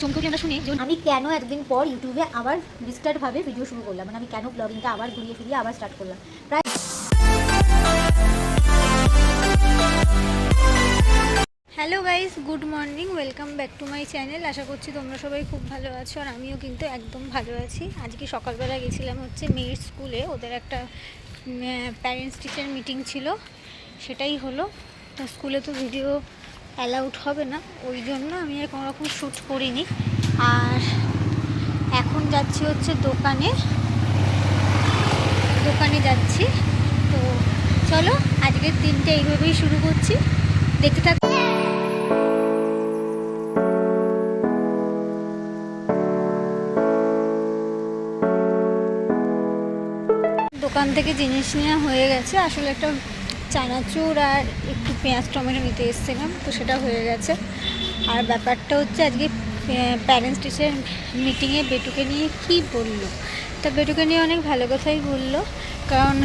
চমকে উঠলে আমরা শুনি যে আমি কেন একদিন পর ইউটিউবে আবার রিস্টার্টভাবে ভিডিও শুরু করলাম? মানে আমি কেন ব্লগিংটা আবার ঘুরিয়ে ফিরিয়ে আবার স্টার্ট করলাম? প্রায় hello guys good morning welcome back to my channel আশা করছি তোমরা সবাই খুব ভালো আছো আর আমিও কিন্তু একদম ভালো আছি। আজকে সকালবেলা গেছিলাম হচ্ছে মেয়ের স্কুলে ওদের একটা প্যারেন্টস টিচার মিটিং ছিল। সেটাই হলো। তো স্কুলে তো ভিডিও অ্যালাউড হবে না। ওই জন্য আমি আর কোনো রকম শ্যুট করিনি। আর এখন যাচ্ছি হচ্ছে দোকানে। দোকানে যাচ্ছি। তো চলো, আজকের দিনটা এইভাবেই শুরু করছি। দেখতে থাক দোকান থেকে জিনিস নেওয়া হয়ে গেছে। আসলে একটা চানাচুর আর একটু পেঁয়াজ টমেটো নিতে এসেছিলাম, তো সেটা হয়ে গেছে। আর ব্যাপারটা হচ্ছে আজকে প্যারেন্টস টিচার মিটিংয়ে বেটুকে নিয়ে কি বলল? তা বেটুকে নিয়ে অনেক ভালো কথাই বলল, কারণ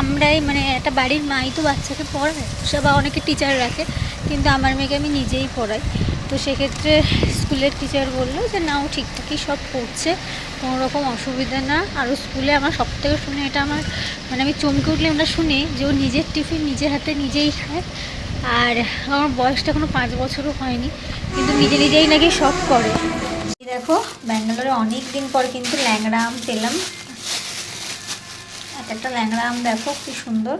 আমরাই মানে একটা বাড়ির মাই তো বাচ্চাকে পড়ায়, সে বা অনেকে টিচার রাখে, কিন্তু আমার মেয়েকে আমি নিজেই পড়াই। তো সেক্ষেত্রে স্কুলের টিচার বলল যে না ও ঠিকঠাকই সব করছে, কোনো রকম অসুবিধা না। আর স্কুলে আমার সব থেকে শুনে এটা আমার মানে আমি চমকে উঠলে আমরা শুনি যে ও নিজের টিফিন নিজের হাতে নিজেই খায়। আর আমার বয়সটা এখনও পাঁচ বছরও হয়নি, কিন্তু নিজে নিজেই নাকি সব করে। দেখো, ব্যাঙ্গালোরে অনেক দিন পর কিন্তু ল্যাংড়া আম পেলাম। এক একটা ল্যাংড়া আম দেখো, কি সুন্দর।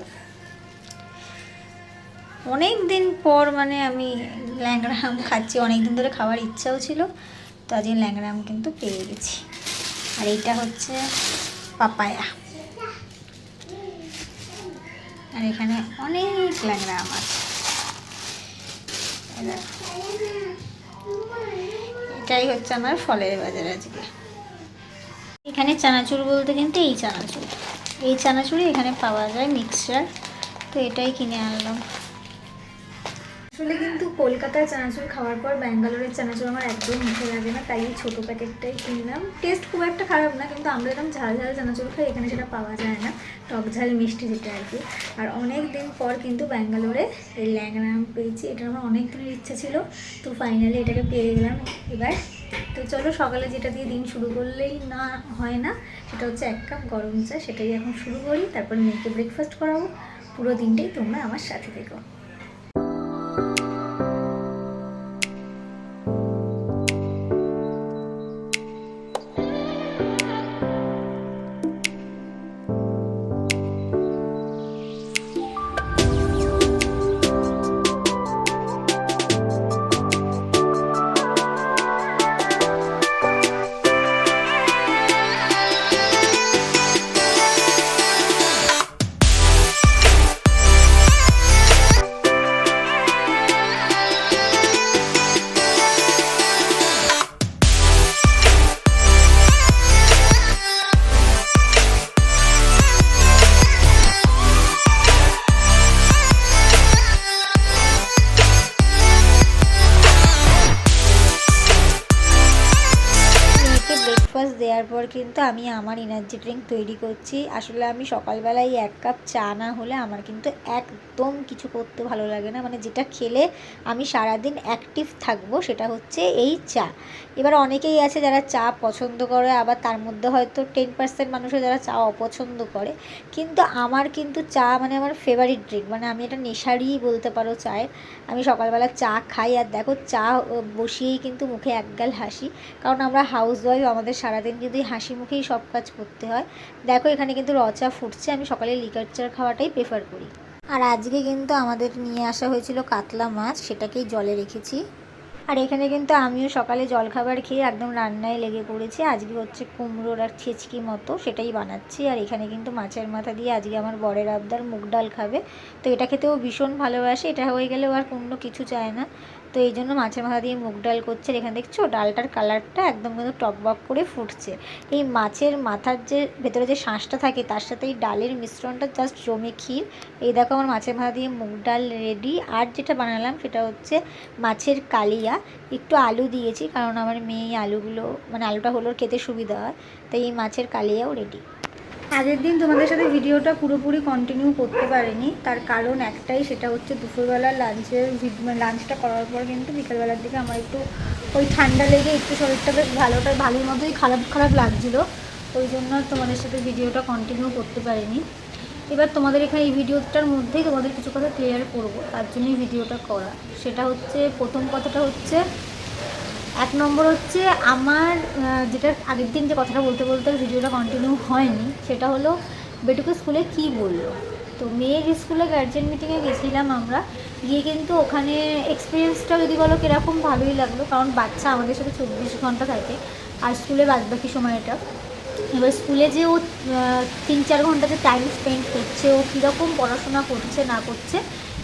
অনেক দিন পর মানে আমি ল্যাংড়া আম খাচ্ছি। অনেক দিন ধরে খাওয়ার ইচ্ছাও ছিল, তো আজকে ল্যাংড়া আম কিন্তু পেয়ে গেছি। আর এইটা হচ্ছে পাপায়া। আর এখানে অনেক ল্যাংড়া আম আছে এটাই হচ্ছে আমার ফলের বাজার আজকে। এখানে চানাচুর বলতে কিন্তু এই চানাচুর। এই চানাচুরই এখানে পাওয়া যায় মিক্সচার তো এটাই কিনে আনলাম। আসলে কিন্তু কলকাতায় চানাচুর খাওয়ার পর ব্যাঙ্গালোরের চানাচুর আমার একদম মুখে লাগে না, তাই ছোটো প্যাকেটটাই কিনলাম। টেস্ট খুব একটা খারাপ না, কিন্তু আমরা এরকম ঝাল ঝাল চানাচুর খাই, এখানে সেটা পাওয়া যায় না। টক ঝাল মিষ্টি যেটা আর কি। আর অনেক দিন পর কিন্তু ব্যাঙ্গালোরে এই ল্যাংড়া পেয়েছি, এটা আমার অনেক দিনের ইচ্ছা ছিল। তো ফাইনালি এটাকে পেয়ে গেলাম এবার। তো চলো সকালে যেটা দিয়ে দিন শুরু করলেই না হয় না, সেটা হচ্ছে এক কাপ গরম চা, সেটাই এখন শুরু করি, তারপর মেয়েকে ব্রেকফাস্ট করাবো। পুরো দিনটাই তোমরা আমার সাথে থেকো। কিন্তু আমি আমার এনার্জি ড্রিঙ্ক তৈরি করছি। আসলে আমি সকালবেলায় এক কাপ চা না হলে আমার কিন্তু একদম কিছু করতে ভালো লাগে না। মানে যেটা খেলে আমি সারাদিন অ্যাক্টিভ থাকব সেটা হচ্ছে এই চা। এবার অনেকেই আছে যারা চা পছন্দ করে, আবার তার মধ্যে হয়তো টেন পার্সেন্ট মানুষের যারা চা অপছন্দ করে। কিন্তু আমার কিন্তু চা মানে আমার ফেভারিট ড্রিঙ্ক মানে আমি এটা নেশারই বলতে পারো চায়ের। আমি সকালবেলা চা খাই আর দেখো চা বসিয়েই কিন্তু মুখে একগাল হাসি। কারণ আমরা হাউস ওয়াইফ আমাদের সারাদিন যদি হাসি মুখেই সব কাজ করতে হয়। দেখো, এখানে কিন্তু রচা ফুটছে। আমি সকালে লিকার চা খাওয়াটাই প্রেফার করি। আর আজকে কিন্তু আমাদের নিয়ে আসা হয়েছিল কাতলা মাছ। সেটাকেই জলে রেখেছি। আর এখানে কিন্তু আমিও সকালে জলখাবার খেয়ে একদম রান্নায় লেগে পড়েছি। আজকে হচ্ছে কুমড়োর আর ছেচকি মতো, সেটাই বানাচ্ছি। আর এখানে কিন্তু মাছের মাথা দিয়ে আজকে আমার বরের আবদার মুগ ডাল খাবে। তো এটা খেতেও ভীষণ ভালোবাসে। এটা হয়ে গেলেও আর অন্য কিছু চায় না। তো এই জন্য মাছের মাথা দিয়ে মুগ ডাল করছে। এখানে দেখছ, ডালটার কালারটা একদম কিন্তু টকবক করে ফুটছে। এই মাছের মাথার যে, ভেতরে যে শাঁসটা থাকে, তার সাথে এই ডালের মিশ্রণটা জাস্ট জমে ক্ষীর। এই দেখো আমার মাছের মাথা দিয়ে মুগ ডাল রেডি আর যেটা বানালাম সেটা হচ্ছে মাছের কালিয়া। একটু আলু দিয়েছি, কারণ আমার মেয়ে আলুগুলো মানে আলুটা হলো খেতে সুবিধা হয়। তাই এই মাছের কালিয়াও রেডি আগের দিন তোমাদের সাথে ভিডিওটা পুরোপুরি কন্টিনিউ করতে পারিনি। তার কারণ একটাই, সেটা হচ্ছে দুপুরবেলা লাঞ্চের লাঞ্চটা করার পর কিন্তু বিকালবেলার দিকে আমার একটু ওই ঠান্ডা লেগে একটু শরীরটা বেশ ভালোটা ভালোর মতোই খারাপ খারাপ লাগছিল। ওই জন্য তোমাদের সাথে ভিডিওটা কন্টিনিউ করতে পারিনি। এবার তোমাদের এখানে এই ভিডিওটার মধ্যেই তোমাদের কিছু কথা ক্লিয়ার করব, তার জন্যই ভিডিওটা করা। সেটা হচ্ছে, প্রথম কথাটা হচ্ছে এক নম্বর হচ্ছে আমার যেটা আগের দিন যে কথাটা বলতে বলতে ভিডিওটা কন্টিনিউ হয়নি, সেটা হলো বেটুকে স্কুলে কি বলল? তো মেয়ের স্কুলে গার্জেন মিটিংয়ে গেছিলাম আমরা, গিয়ে কিন্তু ওখানে এক্সপিরিয়েন্সটা যদি বলো কীরকম ভালোই লাগল, কারণ বাচ্চা আমাদের সাথে চব্বিশ ঘণ্টা থাকে, আর স্কুলে বাদ বাকি সময়টা। এবার স্কুলে যে ও তিন চার ঘণ্টা যে টাইম স্পেন্ড করছে, ও কীরকম পড়াশোনা করছে না করছে,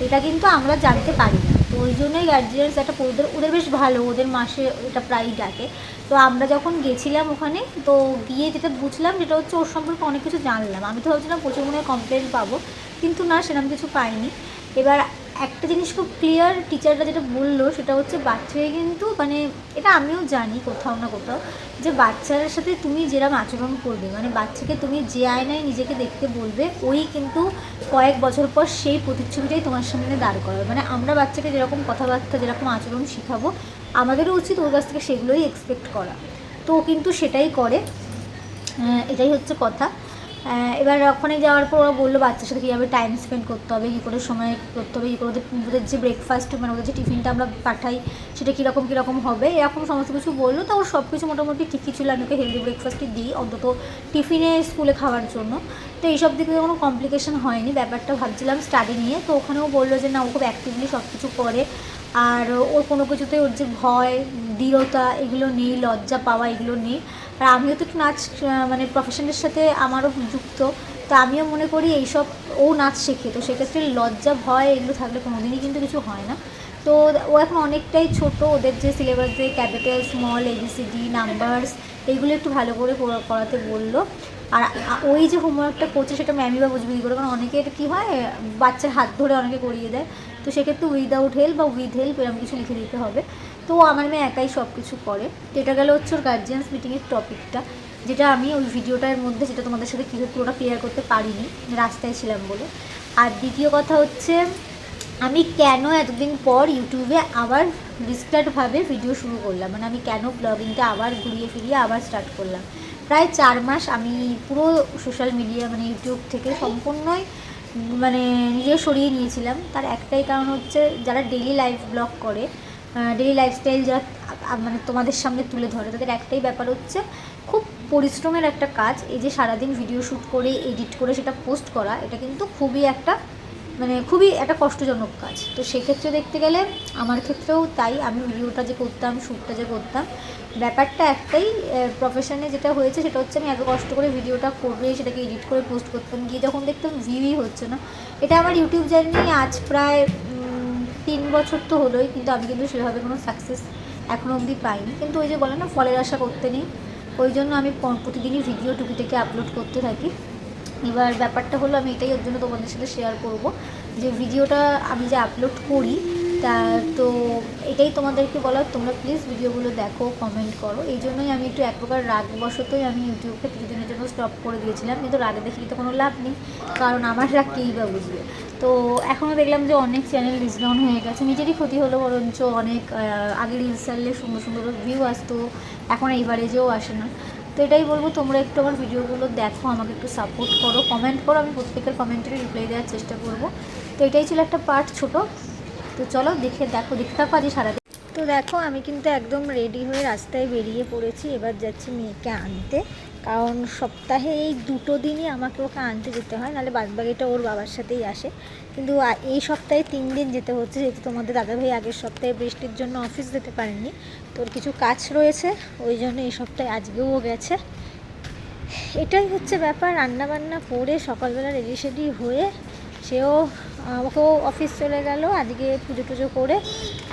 এটা কিন্তু আমরা জানতে পারি না ওই জন্যই গার্জিয়ানস একটা ওদের ওদের বেশ ভালো, ওদের মাসে এটা প্রায়ই ডাকে। তো আমরা যখন গেছিলাম ওখানে, তো গিয়ে যেটা বুঝলাম যেটা হচ্ছে ওর সম্পর্কে অনেক কিছু জানলাম। আমি তো ভাবছিলাম প্রচুর মনে কমপ্লেন পাবো, কিন্তু না সেরকম কিছু পাইনি। এবার একটা জিনিস খুব ক্লিয়ার টিচাররা যেটা বলল সেটা হচ্ছে বাচ্চাকে কিন্তু মানে এটা আমিও জানি কোথাও না কোথাও যে বাচ্চার সাথে তুমি যেরকম আচরণ করবে মানে বাচ্চাকে তুমি যে আয়নায় নিজেকে দেখতে বলবে, ওই কিন্তু কয়েক বছর পর সেই প্রতিচ্ছবিটাই তোমার সামনে দাঁড় করাবে। মানে আমরা বাচ্চাকে যেরকম কথাবার্তা, যেরকম আচরণ শেখাবো, আমাদেরও উচিত ওর কাছ থেকে সেগুলোই এক্সপেক্ট করা। তো কিন্তু সেটাই করে। এটাই হচ্ছে কথা। এবার ওখানে যাওয়ার পর ওরা বলল বাচ্চার সাথে কীভাবে টাইম স্পেন্ড করতে হবে, কী করে সময় করতে হবে, কী করে ওদের ওদের যে ব্রেকফাস্ট মানে ওদের যে টিফিনটা আমরা পাঠাই, সেটা কীরকম কীরকম হবে? এরকম সমস্ত কিছু বলল। তো ওর সব কিছু মোটামুটি ঠিকই ছিল। আমি ওকে হেলদি ব্রেকফাস্টই দিই, অন্তত টিফিনে স্কুলে খাওয়ার জন্য। তো এইসব দিকে কোনো কমপ্লিকেশন হয়নি। ব্যাপারটা ভাবছিলাম স্টাডি নিয়ে। তো ওখানেও বলল যে, না, ও খুব অ্যাক্টিভলি সব কিছু করে। আর ওর কোনো কিছুতে ওর যে ভয়, দৃঢ়তা, এগুলো নেই, লজ্জা পাওয়া এগুলো নেই। আর আমিও তো একটু নাচ মানে প্রফেশনের সাথে আমারও যুক্ত। তো আমিও মনে করি এইসব, ও নাচ শেখে। তো সেক্ষেত্রে লজ্জা, ভয় এগুলো থাকলে কোনোদিনই কিন্তু কিছু হয় না। তো ও এখন অনেকটাই ছোট। ওদের যে সিলেবাস যে ক্যাপিটাল স্মল এবিসিডি নাম্বারস এইগুলো একটু ভালো করে করাতে বলল। আর ওই যে হোমওয়ার্কটা করছে সেটা ম্যামই বা বুঝবে করে? কারণ অনেকে এটা কী হয়, বাচ্চার হাত ধরে অনেকে করিয়ে দেয়। তো সেক্ষেত্রে উইদাউট হেল্প বা উইথ হেল্প এরকম কিছু লিখে দিতে হবে। তো আমার মেয়ে একাই সব কিছু করে এটা গেল হচ্ছে ওর গার্জিয়ান্স মিটিংয়ের টপিকটা যেটা আমি ওই ভিডিওটার মধ্যে যেটা তোমাদের সাথে ক্লিয়ার পুরোটা ক্লিয়ার করতে পারিনি, রাস্তায় ছিলাম বলে। আর দ্বিতীয় কথা হচ্ছে, আমি কেন এতদিন পর ইউটিউবে আবার রিস্টার্টভাবে ভিডিও শুরু করলাম? মানে আমি কেন ব্লগিংটা আবার ঘুরিয়ে ফিরিয়ে আবার স্টার্ট করলাম? প্রায় চার মাস আমি পুরো সোশ্যাল মিডিয়া মানে ইউটিউব থেকে সম্পূর্ণই মানে নিজে সরিয়ে নিয়েছিলাম। তার একটাই কারণ হচ্ছে যারা ডেলি লাইফ ব্লগ করে ডেলি লাইফস্টাইল যারা মানে তোমাদের সামনে তুলে ধরে, তাদের একটাই ব্যাপার হচ্ছে খুব পরিশ্রমের একটা কাজ। এই যে সারাদিন ভিডিও শ্যুট করে এডিট করে সেটা পোস্ট করা, এটা কিন্তু খুবই একটা মানে খুবই একটা কষ্টজনক কাজ। তো সেক্ষেত্রে দেখতে গেলে আমার ক্ষেত্রেও তাই আমি ভিডিওটা যে করতাম, শ্যুটটা যে করতাম, ব্যাপারটা একটাই প্রফেশনে যেটা হয়েছে সেটা হচ্ছে আমি এত কষ্ট করে ভিডিওটা করে সেটাকে এডিট করে পোস্ট করতাম, গিয়ে যখন দেখতাম ভিউই হচ্ছে না। এটা আমার ইউটিউব জার্নি আজ প্রায় তিন বছর তো হলোই, কিন্তু আমি কিন্তু সেভাবে কোনো সাকসেস এখনও অবধি পাইনি। কিন্তু ওই যে বলে না, ফলের আশা করতে নেই। ওই জন্য আমি প্রতিদিনই ভিডিও টুকি থেকে আপলোড করতে থাকি। এবার ব্যাপারটা হলো আমি এটাই ওর জন্য তোমাদের সাথে শেয়ার করব। যে ভিডিওটা আমি যে আপলোড করি, তা তো এটাই তোমাদেরকে বলার তোমরা প্লিজ ভিডিওগুলো দেখো কমেন্ট করো। এই জন্যই আমি একটু এক প্রকার রাগবশতই আমি ইউটিউবকে কিছুদিনের জন্য স্টপ করে দিয়েছিলাম, কিন্তু রাগে দেখে তো কোনো লাভ নেই, কারণ আমার রাগ কেই বা বুঝবে। তো এখনও দেখলাম যে অনেক চ্যানেল রিচ ডাউন হয়ে গেছে, নিজেরই ক্ষতি হলো বরঞ্চ অনেক আগে রিলস ছাড়লে সুন্দর সুন্দর ভিউ আসতো, এখন এইবারে যেও আসে না। তো এটাই বলব, তোমরা একটু আমার ভিডিওগুলো দেখো, আমাকে একটু সাপোর্ট করো কমেন্ট করো, আমি প্রত্যেকের কমেন্টের রিপ্লাই দেওয়ার চেষ্টা করব। তো এটাই ছিল একটা পার্ট ছোট। তো চলো দেখে, দেখো দেখতে পারি আজ সারাদিন। তো দেখো, আমি কিন্তু একদম রেডি হয়ে রাস্তায় বেরিয়ে পড়েছি। এবার যাচ্ছি মেয়েকে আনতে। কারণ সপ্তাহে এই দুটো দিনই আমাকে ওকে আনতে যেতে হয়, নাহলে বাদবাকিটা ওর বাবার সাথেই আসে। কিন্তু এই সপ্তাহে তিন দিন যেতে হচ্ছে, যেহেতু তোমাদের দাদাভাই আগের সপ্তাহে বৃষ্টির জন্য অফিস যেতে পারেনি তোর কিছু কাজ রয়েছে, ওই জন্য এই সপ্তাহে আজকেও গেছে। এটাই হচ্ছে ব্যাপার রান্না বান্না করে সকালবেলা রেডি সেডি হয়ে সেও আমাকেও অফিস চলে গেল, আজকে পুজো টুজো করে।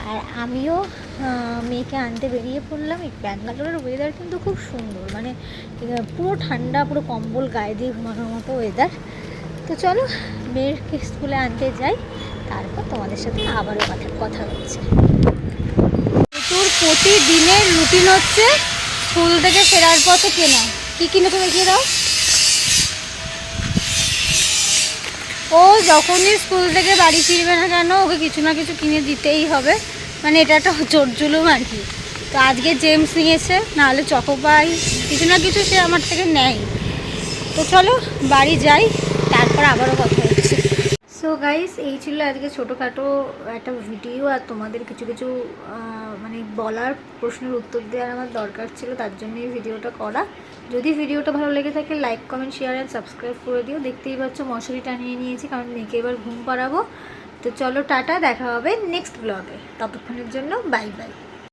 আর আমিও মেয়েকে আনতে বেরিয়ে পড়লাম। এই ব্যাঙ্গালোরের ওয়েদার কিন্তু খুব সুন্দর। মানে পুরো ঠান্ডা, পুরো কম্বল গায়ে দিয়ে ঘুমানোর মতো ওয়েদার তো চলো, মেয়েকে স্কুলে আনতে যাই। তারপর তোমাদের সাথে আবারও কথা কথা হচ্ছে। তোর প্রতিদিনের রুটিন হচ্ছে, স্কুল থেকে ফেরার পথে কেনা। কি কিনে তুমি দেখিয়ে দাও? ও যখনই স্কুল থেকে বাড়ি ফিরবে না কেন, ওকে কিছু না কিছু কিনে দিতেই হবে। মানে এটা একটা জোর জুলুম আর কি। তো আজকে জেমস নিয়েছে, নাহলে চকোপাই কিছু না কিছু সে আমার থেকে নেয়। তো চলো, বাড়ি যাই, তারপর আবারও কথা সো গাইস এই ছিল আজকে ছোটোখাটো একটা ভিডিও আর তোমাদের কিছু কিছু মানে বলার প্রশ্নের উত্তর দেওয়ার আমার দরকার ছিল, তার জন্য এই ভিডিওটা করা। যদি ভিডিওটা ভালো লেগে থাকে like comment share and subscribe করে দিও। দেখতেই পাচ্ছ, মশারি টানিয়ে নিয়েছি, কারণ মেয়েকে এবার ঘুম পাড়াবো। তো চলো, টাটা, দেখা হবে নেক্সট ব্লগে ততক্ষণের জন্য বাই বাই